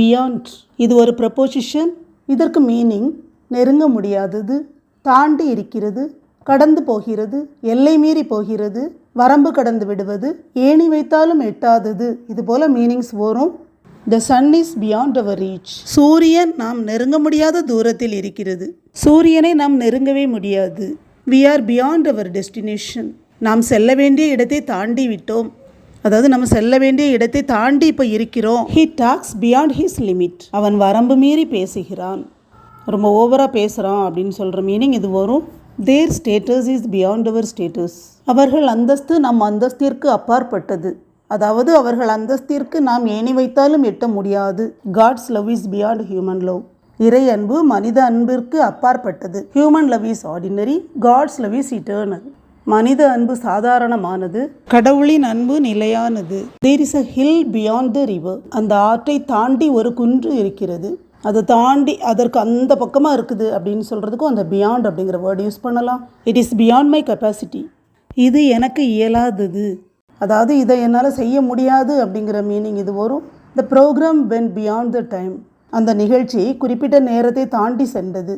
Beyond இது ஒரு preposition இதற்கு மீனிங் நெருங்க முடியாதது. தாண்டி இருக்கிறது. கடந்து போகிறது. எல்லை மீறி போகிறது. வரம்பு கடந்து விடுவது. ஏணி வைத்தாலும் எட்டாதது. இது போல மீனிங்ஸ் வரும். The sun is beyond our reach சூரியன் நாம் நெருங்க முடியாத தூரத்தில் இருக்கிறது. சூரியனை நாம் நெருங்கவே முடியாது. We are beyond our destination நாம் செல்ல வேண்டிய இடத்தை தாண்டி விட்டோம். அதாவது நம்ம செல்ல வேண்டிய இடத்தை தாண்டி இப்போ இருக்கிறோம். He talks beyond his limit அவன் வரம்பு மீறி பேசுகிறான். ரொம்ப ஓவராக பேசுகிறான் அப்படின்னு சொல்கிற மீனிங் இது வரும். Their status is beyond our status அவர்கள் அந்தஸ்து நம் அந்தஸ்திற்கு அப்பாற்பட்டது. அதாவது அவர்கள் அந்தஸ்திற்கு நாம் ஏணி வைத்தாலும் எட்ட முடியாது. God's love is beyond human love இறை அன்பு மனித அன்பிற்கு அப்பாற்பட்டது. Human love is ordinary God's love is eternal மனித அன்பு சாதாரணமானது. கடவுளின் அன்பு நிலையானது. There is a hill beyond the river அந்த ஆற்றை தாண்டி ஒரு குன்று இருக்கிறது. அதை தாண்டி அதற்கு அந்த பக்கமாக இருக்குது அப்படின்னு சொல்கிறதுக்கும் அந்த பியாண்ட் அப்படிங்கிற வேர்டு யூஸ் பண்ணலாம். It is beyond my capacity இது எனக்கு இயலாதது. அதாவது இதை என்னால் செய்ய முடியாது அப்படிங்கிற மீனிங் இது வரும். The program went beyond the time அந்த நிகழ்ச்சி குறிப்பிட்ட நேரத்தை தாண்டி சென்றது.